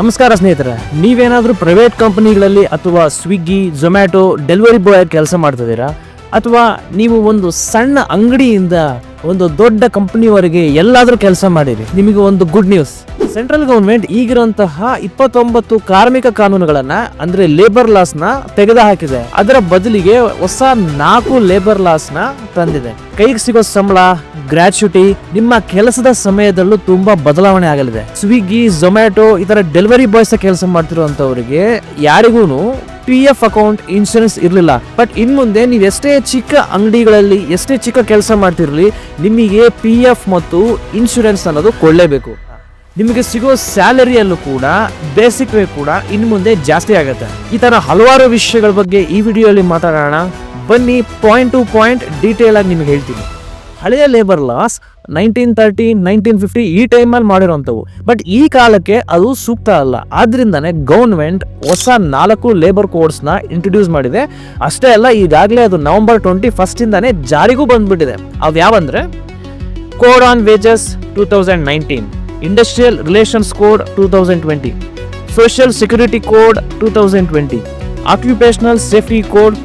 ನಮಸ್ಕಾರ ಸ್ನೇಹಿತರೆ, ನೀವೇನಾದರೂ ಪ್ರೈವೇಟ್ ಕಂಪನಿಗಳಲ್ಲಿ ಅಥವಾ ಸ್ವಿಗ್ಗಿ ಝೊಮ್ಯಾಟೊ ಡೆಲಿವರಿ ಬಾಯ್ ಕೆಲಸ ಮಾಡ್ತಿದ್ದೀರಾ? ಅಥವಾ ನೀವು ಒಂದು ಸಣ್ಣ ಅಂಗಡಿಯಿಂದ ಒಂದು ದೊಡ್ಡ ಕಂಪನಿವರೆಗೆ ಎಲ್ಲಾದರೂ ಕೆಲಸ ಮಾಡಿರಿ? ನಿಮಗೆ ಒಂದು ಗುಡ್ ನ್ಯೂಸ್ ಸೆಂಟ್ರಲ್ ಗೌರ್ಮೆಂಟ್ ಈಗಿರುವಂತಹ ಇಪ್ಪತ್ತೊಂಬತ್ತು ಕಾರ್ಮಿಕ ಕಾನೂನುಗಳನ್ನ, ಅಂದ್ರೆ ಲೇಬರ್ ಲಾಸ್ನ ತೆಗೆದು ಹಾಕಿದೆ ಅದರ ಬದಲಿಗೆ ಹೊಸ ನಾಲ್ಕು ಲೇಬರ್ ಲಾಸ್ನ ತಂದಿದೆ. ಕೈಗೆ ಸಿಗೋ ಸಂಬಳ ಗ್ರಾಚ್ಯುಟಿ, ನಿಮ್ಮ ಕೆಲಸದ ಸಮಯದಲ್ಲೂ ತುಂಬಾ ಬದಲಾವಣೆ ಆಗಲಿದೆ. ಸ್ವಿಗ್ಗಿ ಝೊಮ್ಯಾಟೊ ಇತರ ತರ ಡೆಲಿವರಿ ಬಾಯ್ಸ್ ಕೆಲಸ ಮಾಡ್ತಿರುವಂತವರಿಗೆ ಯಾರಿಗೂ ಪಿ ಎಫ್ ಅಕೌಂಟ್ ಇನ್ಶೂರೆನ್ಸ್ ಇರಲಿಲ್ಲ. ಬಟ್ ಇನ್ ಮುಂದೆ ನೀವು ಎಷ್ಟೇ ಚಿಕ್ಕ ಅಂಗಡಿಗಳಲ್ಲಿ, ಎಷ್ಟೇ ಚಿಕ್ಕ ಕೆಲಸ ಮಾಡ್ತಿರಲಿ, ನಿಮಗೆ ಪಿ ಎಫ್ ಮತ್ತು ಇನ್ಶೂರೆನ್ಸ್ ಅನ್ನೋದು ಕೊಡಲೇಬೇಕು. ನಿಮಗೆ ಸಿಗೋ ಸ್ಯಾಲರಿಯಲ್ಲೂ ಕೂಡ ಬೇಸಿಕ್ ವೇ ಕೂಡ ಇನ್ನು ಮುಂದೆ ಜಾಸ್ತಿ ಆಗುತ್ತೆ. ಈ ಥರ ಹಲವಾರು ವಿಷಯಗಳ ಬಗ್ಗೆ ಈ ವಿಡಿಯೋಲಿ ಮಾತಾಡೋಣ. ಬನ್ನಿ ಪಾಯಿಂಟ್ ಟು ಪಾಯಿಂಟ್ ಡೀಟೇಲ್ ಆಗಿ ನಿಮಗೆ ಹೇಳ್ತೀನಿ. ಹಳೆಯ labour laws nineteen thirty nineteen fifty ಈ ಟೈಮಲ್ಲಿ ಮಾಡಿರೋಂಥವು ಬಟ್ ಈ ಕಾಲಕ್ಕೆ ಅದು ಸೂಕ್ತ ಅಲ್ಲ. ಆದ್ರಿಂದನೇ ಗೌರ್ಮೆಂಟ್ ಹೊಸ ನಾಲ್ಕು ಲೇಬರ್ ಕೋಡ್ಸ್ನ ಇಂಟ್ರೊಡ್ಯೂಸ್ ಮಾಡಿದೆ. ಅಷ್ಟೇ ಅಲ್ಲ, ಈಗಾಗಲೇ ಅದು ನವೆಂಬರ್ ಟ್ವೆಂಟಿ ಫಸ್ಟಿಂದಾನೇ ಜಾರಿಗೂ ಬಂದ್ಬಿಟ್ಟಿದೆ. ಅವು ಯಾವಂದರೆ? Code on wages two thousand nineteen industrial relations code two thousand twenty social security code two thousand twenty occupational safety code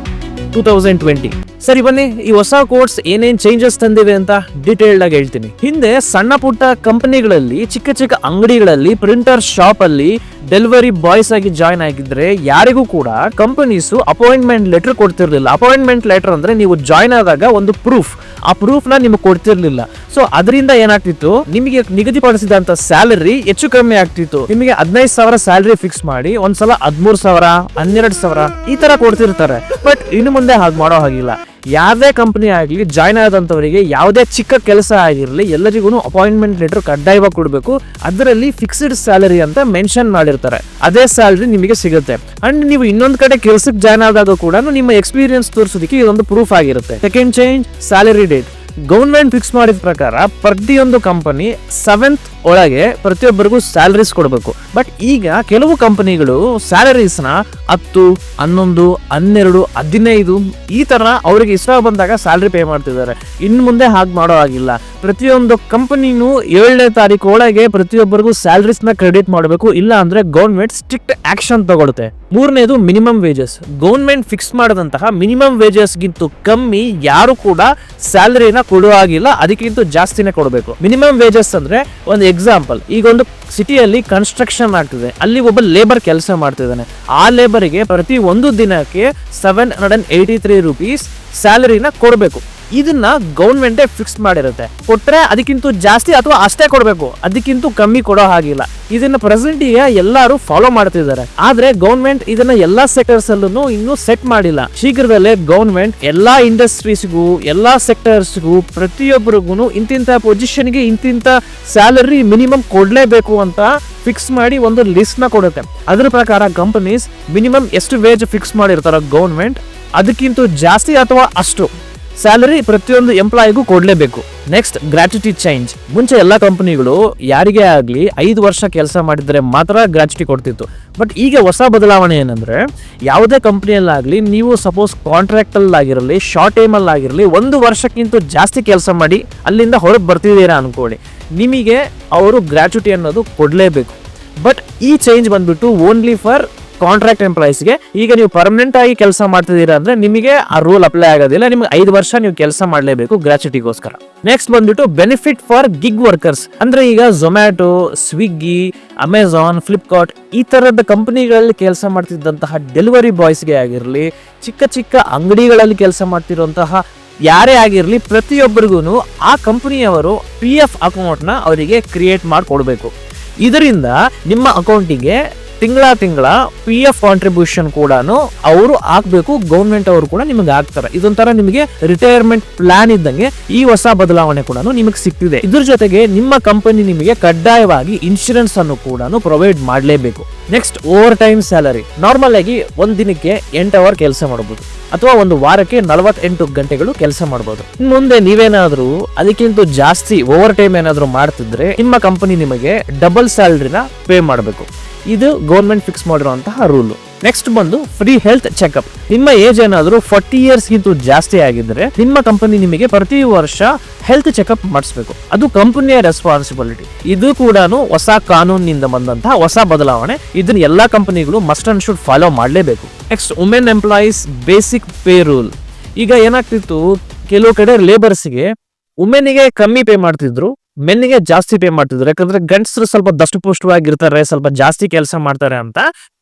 two thousand twenty ಸರಿ ಬನ್ನಿ, ಈ ಹೊಸ ಕೋರ್ಸ್ ಏನೇನ್ ಚೇಂಜಸ್ ತಂದಿವೆ ಅಂತ ಡೀಟೇಲ್ಡ್ ಆಗಿ ಹೇಳ್ತೀನಿ. ಹಿಂದೆ ಸಣ್ಣ ಪುಟ್ಟ ಕಂಪನಿಗಳಲ್ಲಿ ಚಿಕ್ಕ ಚಿಕ್ಕ ಅಂಗಡಿಗಳಲ್ಲಿ ಪ್ರಿಂಟರ್ ಶಾಪ್ ಅಲ್ಲಿ ಡೆಲಿವರಿ ಬಾಯ್ಸ್ ಆಗಿ ಜಾಯ್ನ್ ಆಗಿದ್ರೆ ಯಾರಿಗೂ ಕೂಡ ಕಂಪನೀಸ್ ಅಪಾಯಿಂಟ್ಮೆಂಟ್ ಲೆಟರ್ ಕೊಡ್ತಿರ್ಲಿಲ್ಲ. ಅಪಾಯಿಂಟ್ಮೆಂಟ್ ಲೆಟರ್ ಅಂದ್ರೆ ನೀವು ಜಾಯ್ನ್ ಆದಾಗ ಒಂದು ಪ್ರೂಫ್ ಆ ಪ್ರೂಫ್ನ ನಿಮಗೆ ಕೊಡ್ತಿರ್ಲಿಲ್ಲ. ಸೊ ಅದರಿಂದ ಏನಾಗ್ತಿತ್ತು? ನಿಮಗೆ ನಿಗದಿಪಡಿಸಿದಂತ ಸ್ಯಾಲರಿ ಹೆಚ್ಚು ಕಮ್ಮಿ ಆಗ್ತಿತ್ತು. ನಿಮಗೆ ಹದಿನೈದು ಸಾವಿರ ಸ್ಯಾಲರಿ ಫಿಕ್ಸ್ ಮಾಡಿ, ಒಂದ್ಸಲ ಹದಿಮೂರು ಸಾವಿರ, ಹನ್ನೆರಡು ಸಾವಿರ ಈ ತರ ಕೊಡ್ತಿರ್ತಾರೆ. ಬಟ್ ಇನ್ನು ಮುಂದೆ ಹಾಗೆ ಮಾಡೋ ಹಾಗಿಲ್ಲ. ಯಾವುದೇ ಕಂಪನಿ ಆಗಲಿ ಜಾಯ್ನ್ ಆದಂಥವರಿಗೆ ಯಾವುದೇ ಚಿಕ್ಕ ಕೆಲಸ ಆಗಿರಲಿ ಎಲ್ಲರಿಗೂ ಅಪಾಯಿಂಟ್ಮೆಂಟ್ ಲೆಟರ್ ಕಡ್ಡಾಯವಾಗಿ ಕೊಡಬೇಕು. ಅದರಲ್ಲಿ ಫಿಕ್ಸ್ಡ್ ಸ್ಯಾಲರಿ ಅಂತ ಮೆನ್ಷನ್ ಮಾಡಿರ್ತಾರೆ. ಅದೇ ಸ್ಯಾಲರಿ ನಿಮಗೆ ಸಿಗುತ್ತೆ. ಅಂಡ್ ನೀವು ಇನ್ನೊಂದು ಕಡೆ ಕೆಲಸಕ್ಕೆ ಜಾಯ್ನ್ ಆದಾಗ ಕೂಡ ನಿಮ್ಮ ಎಕ್ಸ್ಪೀರಿಯನ್ಸ್ ತೋರಿಸೋದಕ್ಕೆ ಇದೊಂದು ಪ್ರೂಫ್ ಆಗಿರುತ್ತೆ. Second change salary date government fix ಮಾಡಿದ ಪ್ರಕಾರ ಪ್ರತಿಯೊಂದು ಕಂಪನಿ ಸೆವೆಂತ್ ಒಳಗೆ ಪ್ರತಿಯೊಬ್ಬರಿಗೂ ಸ್ಯಾಲರೀಸ್ ಕೊಡಬೇಕು. ಬಟ್ ಈಗ ಕೆಲವು ಕಂಪನಿಗಳು ಸ್ಯಾಲರೀಸ್ನ ಹತ್ತು, ಹನ್ನೊಂದು, ಹನ್ನೆರಡು, ಹದಿನೈದು ಈ ತರ ಅವರಿಗೆ ಇಷ್ಟ ಬಂದಾಗ ಸ್ಯಾಲರಿ ಪೇ ಮಾಡ್ತಿದ್ದಾರೆ. ಇನ್ನು ಮುಂದೆ ಹಾಗೆ ಮಾಡೋ ಆಗಿಲ್ಲ ಪ್ರತಿಯೊಂದು ಕಂಪನಿನೂ ಏಳನೇ ತಾರೀಕು ಒಳಗೆ ಪ್ರತಿಯೊಬ್ಬರಿಗೂ ಸ್ಯಾಲರೀಸ್ನ ಕ್ರೆಡಿಟ್ ಮಾಡಬೇಕು. ಇಲ್ಲ ಅಂದ್ರೆ ಗೌರ್ಮೆಂಟ್ ಸ್ಟ್ರಿಕ್ಟ್ ಆಕ್ಷನ್ ತಗೊಳುತ್ತೆ. ಮೂರನೇದು ಮಿನಿಮಮ್ ವೇಜಸ್ ಗೌರ್ಮೆಂಟ್ ಫಿಕ್ಸ್ ಮಾಡಿದಂತಹ ಮಿನಿಮಮ್ ವೇಜಸ್ಗಿಂತ ಕಮ್ಮಿ ಯಾರು ಕೂಡ ಸ್ಯಾಲರಿನ ಕೊಡುವ ಆಗಿಲ್ಲ ಅದಕ್ಕಿಂತ ಜಾಸ್ತಿನೇ ಕೊಡಬೇಕು. ಮಿನಿಮಮ್ ವೇಜಸ್ ಅಂದ್ರೆ ಒಂದು ಎಕ್ಸಾಂಪಲ್ ಈಗ ಒಂದು ಸಿಟಿಯಲ್ಲಿ ಕನ್ಸ್ಟ್ರಕ್ಷನ್ ಆಗ್ತಿದೆ, ಅಲ್ಲಿ ಒಬ್ಬ ಲೇಬರ್ ಕೆಲಸ ಮಾಡ್ತಿದ್ದಾನೆ. ಆ ಲೇಬರಿಗೆ ಪ್ರತಿ ಒಂದು ದಿನಕ್ಕೆ seven hundred and eighty three rupees ಸ್ಯಾಲರಿನ ಕೊಡಬೇಕು. ಇದನ್ನ ಗೌರ್ಮೆಂಟೇ ಫಿಕ್ಸ್ ಮಾಡಿರುತ್ತೆ. ಕೊಟ್ಟರೆ ಅದಕ್ಕಿಂತ ಜಾಸ್ತಿ ಅಥವಾ ಅಷ್ಟೇ ಕೊಡಬೇಕು. ಅದಕ್ಕಿಂತ ಕಮ್ಮಿ ಕೊಡೋ ಹಾಗಿಲ್ಲ. ಇದನ್ನ ಪ್ರೆಸೆಂಟ್ ಈಗ ಎಲ್ಲರೂ ಫಾಲೋ ಮಾಡ್ತಿದ್ದಾರೆ. ಆದ್ರೆ ಗೌರ್ಮೆಂಟ್ ಇದನ್ನ ಎಲ್ಲಾ ಸೆಕ್ಟರ್ಸ್ ಅಲ್ಲೂ ಇನ್ನೂ ಸೆಟ್ ಮಾಡಿಲ್ಲ. ಶೀಘ್ರದಲ್ಲೇ ಗೌರ್ಮೆಂಟ್ ಎಲ್ಲಾ ಇಂಡಸ್ಟ್ರೀಸ್ಗೂ ಎಲ್ಲಾ ಸೆಕ್ಟರ್ಸ್ಗೂ ಪ್ರತಿಯೊಬ್ಬರಿಗೂ ಇಂತಿಂತ ಪೊಸಿಷನ್ಗೆ ಇಂತಿಂತ ಸ್ಯಾಲರಿ ಮಿನಿಮಮ್ ಕೊಡಲೇಬೇಕು ಅಂತ ಫಿಕ್ಸ್ ಮಾಡಿ ಒಂದು ಲಿಸ್ಟ್ನ ಕೊಡುತ್ತೆ. ಅದ್ರ ಪ್ರಕಾರ ಕಂಪನೀಸ್ ಮಿನಿಮಮ್ ಎಷ್ಟು ವೇಜ್ ಫಿಕ್ಸ್ ಮಾಡಿರ್ತಾರ ಗೌರ್ಮೆಂಟ್ ಅದಕ್ಕಿಂತ ಜಾಸ್ತಿ ಅಥವಾ ಅಷ್ಟು. ಸ್ಯಾಲರಿ ಪ್ರತಿಯೊಂದು ಎಂಪ್ಲಾಯಿಗೂ ಕೊಡಲೇಬೇಕು. ನೆಕ್ಸ್ಟ್ ಗ್ರಾಚ್ಯುಟಿ ಚೇಂಜ್ ಮುಂಚೆ ಎಲ್ಲ ಕಂಪನಿಗಳು ಯಾರಿಗೆ ಆಗಲಿ ಐದು ವರ್ಷ ಕೆಲಸ ಮಾಡಿದರೆ ಮಾತ್ರ ಗ್ರಾಚ್ಯುಟಿ ಕೊಡ್ತಿತ್ತು. ಬಟ್ ಈಗ ಹೊಸ ಬದಲಾವಣೆ ಏನಂದರೆ, ಯಾವುದೇ ಕಂಪ್ನಿಯಲ್ಲಾಗಲಿ ನೀವು ಸಪೋಸ್ ಕಾಂಟ್ರಾಕ್ಟಲ್ಲಾಗಿರಲಿ ಶಾರ್ಟ್ ಟೈಮಲ್ಲಾಗಿರಲಿ ಒಂದು ವರ್ಷಕ್ಕಿಂತ ಜಾಸ್ತಿ ಕೆಲಸ ಮಾಡಿ ಅಲ್ಲಿಂದ ಹೊರಗೆ ಬರ್ತಿದ್ದೀರಾ ಅಂದ್ಕೊಳ್ಳಿ ನಿಮಗೆ ಅವರು ಗ್ರಾಚ್ಯುಟಿ ಅನ್ನೋದು ಕೊಡಲೇಬೇಕು. ಬಟ್ ಈ ಚೇಂಜ್ ಬಂದ್ಬಿಟ್ಟು ಓನ್ಲಿ ಫಾರ್ ಕಾಂಟ್ರಾಕ್ಟ್ ಎಂಪ್ಲಾಯೀಸ್ಗೆ ಈಗ ನೀವು ಪರ್ಮನೆಂಟ್ ಆಗಿ ಕೆಲಸ ಮಾಡ್ತಿದ್ದೀರಾ ಅಂದ್ರೆ ನಿಮಗೆ ಆ ರೂಲ್ ಅಪ್ಲೈ ಆಗೋದಿಲ್ಲ, ನಿಮ್ಗೆ ಐದು ವರ್ಷ ನೀವು ಕೆಲಸ ಮಾಡಲೇಬೇಕು ಗ್ರಾಚ್ಯುಟಿಗೋಸ್ಕರ ನೆಕ್ಸ್ಟ್ ಬಂದ್ಬಿಟ್ಟು ಬೆನಿಫಿಟ್ ಫಾರ್ ಗಿಗ್ ವರ್ಕರ್ಸ್ ಅಂದ್ರೆ ಈಗ ಝೊಮ್ಯಾಟೊ ಸ್ವಿಗ್ಗಿ ಅಮೆಝಾನ್ ಫ್ಲಿಪ್ಕಾರ್ಟ್ ಈ ತರದ ಕಂಪನಿಗಳಲ್ಲಿ ಕೆಲಸ ಮಾಡ್ತಿದ್ದಂತಹ ಡೆಲಿವರಿ ಬಾಯ್ಸ್ಗೆ ಆಗಿರಲಿ, ಚಿಕ್ಕ ಚಿಕ್ಕ ಅಂಗಡಿಗಳಲ್ಲಿ ಕೆಲಸ ಮಾಡ್ತಿರುವಂತಹ ಯಾರೇ ಆಗಿರಲಿ ಪ್ರತಿಯೊಬ್ಬರಿಗೂ ಆ ಕಂಪನಿಯವರು ಪಿ ಎಫ್ ಅಕೌಂಟ್ನ ಅವರಿಗೆ ಕ್ರಿಯೇಟ್ ಮಾಡಿಕೊಡ್ಬೇಕು. ಇದರಿಂದ ನಿಮ್ಮ ಅಕೌಂಟಿಗೆ ತಿಂಗಳ ತಿಂಗಳ ಪಿ ಎಫ್ ಕಾಂಟ್ರಿಬ್ಯೂಷನ್ ಕೂಡ ಅವರು ಹಾಕ್ಬೇಕು ಗೌರ್ಮೆಂಟ್ ಅವರು ಕೂಡ ನಿಮಗೆ ಹಾಕ್ತಾರೆ. ಇದೊಂಥರ ನಿಮಗೆ ರಿಟೈರ್ಮೆಂಟ್ ಪ್ಲಾನ್ ಇದ್ದಂಗೆ ಈ ಹೊಸ ಬದಲಾವಣೆ ಕೂಡ ನಿಮಗೆ ಸಿಕ್ತಿದೆ. ಇದ್ರ ಜೊತೆಗೆ ನಿಮ್ಮ ಕಂಪನಿ ನಿಮಗೆ ಕಡ್ಡಾಯವಾಗಿ ಇನ್ಶೂರೆನ್ಸ್ ಅನ್ನು ಕೂಡ ಪ್ರೊವೈಡ್ ಮಾಡಲೇಬೇಕು. Next overtime salary normal ಆಗಿ ಒಂದ್ ದಿನಕ್ಕೆ ಎಂಟು ಅವರ್ ಕೆಲಸ ಮಾಡಬಹುದು ಅಥವಾ ಒಂದು ವಾರಕ್ಕೆ ನಲವತ್ತೆಂಟು ಗಂಟೆಗಳು ಕೆಲಸ ಮಾಡಬಹುದು ಮುಂದೆ ನೀವೇನಾದ್ರೂ ಅದಕ್ಕಿಂತ ಜಾಸ್ತಿ ಓವರ್ ಟೈಮ್ ಏನಾದ್ರೂ ಮಾಡ್ತಿದ್ರೆ ನಿಮ್ಮ ಕಂಪನಿ ನಿಮಗೆ ಡಬಲ್ ಸ್ಯಾಲರಿನ ಪೇ ಮಾಡಬೇಕು. ಇದು ಗೌರ್ಮೆಂಟ್ ಫಿಕ್ಸ್ ಮಾಡಿರುವಂತಹ ರೂಲು ನೆಕ್ಸ್ಟ್ ಬಂದು ಫ್ರೀ ಹೆಲ್ತ್ ಚೆಕಪ್ ನಿಮ್ಮ ಏಜ್ ಏನಾದರೂ ಫಾರ್ಟಿ ಇಯರ್ಸ್ ಗಿಂತ ಜಾಸ್ತಿ ಆಗಿದ್ರೆ ನಿಮ್ಮ ಕಂಪನಿ ನಿಮಗೆ ಪ್ರತಿ ವರ್ಷ ಹೆಲ್ತ್ ಚೆಕಪ್ ಮಾಡಿಸ್ಬೇಕು. ಅದು ಕಂಪನಿಯ ರೆಸ್ಪಾನ್ಸಿಬಿಲಿಟಿ ಇದು ಕೂಡ ಹೊಸ ಕಾನೂನಿನಿಂದ ಬಂದಂತಹ ಹೊಸ ಬದಲಾವಣೆ. ಇದನ್ನ ಎಲ್ಲಾ ಕಂಪನಿಗಳು ಮಸ್ಟ್ ಅಂಡ್ ಶುಡ್ ಫಾಲೋ ಮಾಡಲೇಬೇಕು. Next women employees basic pay rule ಈಗ ಏನಾಗ್ತಿತ್ತು? ಕೆಲವು ಕಡೆ ಲೇಬರ್ಸ್ಗೆ ವುಮೆನ್ಗೆ ಕಮ್ಮಿ ಪೇ ಮಾಡ್ತಿದ್ರು. ಮೆನ್ನಿಗೆ ಜಾಸ್ತಿ ಪೇ ಮಾಡ್ತಿದ್ರು. ಯಾಕಂದ್ರೆ ಗಂಡಸರು ಸ್ವಲ್ಪ ದಷ್ಟಪುಷ್ಟವಾಗಿರ್ತಾರೆ, ಸ್ವಲ್ಪ ಜಾಸ್ತಿ ಕೆಲಸ ಮಾಡ್ತಾರೆ ಅಂತ.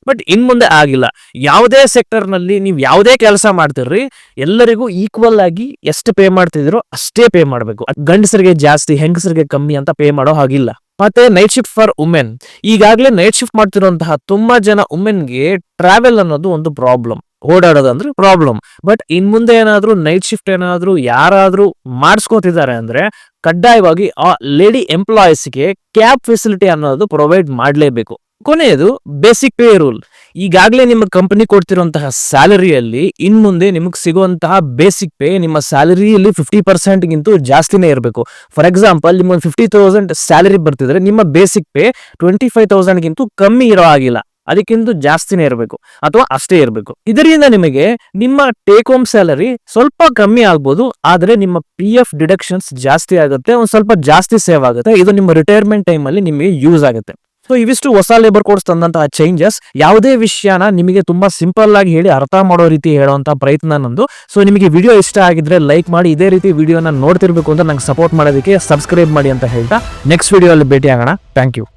ಬಟ್ ಇನ್ ಮುಂದೆ ಆಗಿಲ್ಲ. ಯಾವುದೇ ಸೆಕ್ಟರ್ನಲ್ಲಿ ನೀವು ಯಾವುದೇ ಕೆಲಸ ಮಾಡ್ತಿರ್ರಿ, ಎಲ್ಲರಿಗೂ ಈಕ್ವಲ್ ಆಗಿ ಎಷ್ಟು ಪೇ ಮಾಡ್ತಿದ್ರೋ ಅಷ್ಟೇ ಪೇ ಮಾಡಬೇಕು. ಗಂಡಸರಿಗೆ ಜಾಸ್ತಿ, ಹೆಂಗಸರಿಗೆ ಕಮ್ಮಿ ಅಂತ ಪೇ ಮಾಡೋ ಹಾಗಿಲ್ಲ. ಮತ್ತೆ ನೈಟ್ ಶಿಫ್ಟ್ ಫಾರ್ ಉಮೆನ್ ಈಗಾಗಲೇ ನೈಟ್ ಶಿಫ್ಟ್ ಮಾಡ್ತಿರುವಂತಹ ತುಂಬಾ ಜನ ಉಮೆನ್ಗೆ ಟ್ರಾವೆಲ್ ಅನ್ನೋದು ಒಂದು ಪ್ರಾಬ್ಲಮ್ ಓಡಾಡೋದು ಅಂದ್ರೆ ಪ್ರಾಬ್ಲಮ್ ಬಟ್ ಇನ್ ಮುಂದೆ ಏನಾದ್ರೂ ನೈಟ್ ಶಿಫ್ಟ್ ಏನಾದ್ರೂ ಯಾರಾದ್ರೂ ಮಾಡಿಸ್ಕೋತಿದ್ದಾರೆ ಅಂದ್ರೆ ಕಡ್ಡಾಯವಾಗಿ ಆ ಲೇಡಿ ಎಂಪ್ಲಾಯೀಸ್ಗೆ ಕ್ಯಾಬ್ ಫೆಸಿಲಿಟಿ ಅನ್ನೋದು ಪ್ರೊವೈಡ್ ಮಾಡಲೇಬೇಕು. ಕೊನೆಯದು ಬೇಸಿಕ್ ಪೇ ರೂಲ್ ಈಗಾಗಲೇ ನಿಮ್ಮ ಕಂಪನಿ ಕೊಡ್ತಿರುವಂತಹ ಸ್ಯಾಲರಿಯಲ್ಲಿ ಇನ್ ಮುಂದೆ ನಿಮಗೆ ಸಿಗುವಂತಹ ಬೇಸಿಕ್ ಪೇ ನಿಮ್ಮ ಸ್ಯಾಲರಿಯಲ್ಲಿ ಫಿಫ್ಟಿ ಪರ್ಸೆಂಟ್ ಗಿಂತ ಜಾಸ್ತಿನೇ ಇರಬೇಕು. ಫಾರ್ ಎಕ್ಸಾಂಪಲ್ ನಿಮ್ಮ ಫಿಫ್ಟಿ ತೌಸಂಡ್ ಸ್ಯಾಲರಿ ಬರ್ತಿದ್ರೆ ನಿಮ್ಮ basic pay twenty five thousand ಗಿಂತ ಕಮ್ಮಿ ಇರೋ ಆಗಿಲ್ಲ ಅದಕ್ಕಿಂತ ಜಾಸ್ತಿನೇ ಇರಬೇಕು ಅಥವಾ ಅಷ್ಟೇ ಇರಬೇಕು. ಇದರಿಂದ ನಿಮಗೆ ನಿಮ್ಮ ಟೇಕ್ ಹೋಮ್ ಸ್ಯಾಲರಿ ಸ್ವಲ್ಪ ಕಮ್ಮಿ ಆಗ್ಬೋದು, ಆದರೆ ನಿಮ್ಮ ಪಿ ಎಫ್ ಡಿಡಕ್ಷನ್ಸ್ ಜಾಸ್ತಿ ಆಗುತ್ತೆ, ಒಂದು ಸ್ವಲ್ಪ ಜಾಸ್ತಿ ಸೇವ್ ಆಗುತ್ತೆ. ಇದು ನಿಮ್ಮ ರಿಟೈರ್ಮೆಂಟ್ ಟೈಮ್ ಅಲ್ಲಿ ನಿಮಗೆ ಯೂಸ್ ಆಗುತ್ತೆ. ಸೊ ಇವಿಷ್ಟು ಹೊಸ ಲೇಬರ್ ಕೋಡ್ಸ್ ತಂದಂತಹ ಚೇಂಜಸ್ ಯಾವುದೇ ವಿಷಯನ ನಿಮಗೆ ತುಂಬಾ ಸಿಂಪಲ್ ಆಗಿ ಹೇಳಿ ಅರ್ಥ ಮಾಡೋ ರೀತಿ ಹೇಳುವಂತ ಪ್ರಯತ್ನ ನಂದು. ಸೊ ನಿಮಗೆ ವಿಡಿಯೋ ಇಷ್ಟ ಆಗಿದ್ರೆ ಲೈಕ್ ಮಾಡಿ, ಇದೇ ರೀತಿ ವಿಡಿಯೋನ ನೋಡ್ತಿರ್ಬೇಕು ಅಂತ ನಂಗೆ ಸಪೋರ್ಟ್ ಮಾಡೋದಕ್ಕೆ ಸಬ್ಸ್ಕ್ರೈಬ್ ಮಾಡಿ ಅಂತ ಹೇಳ್ತಾ ನೆಕ್ಸ್ಟ್ ವಿಡಿಯೋ ಅಲ್ಲಿ ಭೇಟಿ ಆಗೋಣ ಥ್ಯಾಂಕ್ ಯು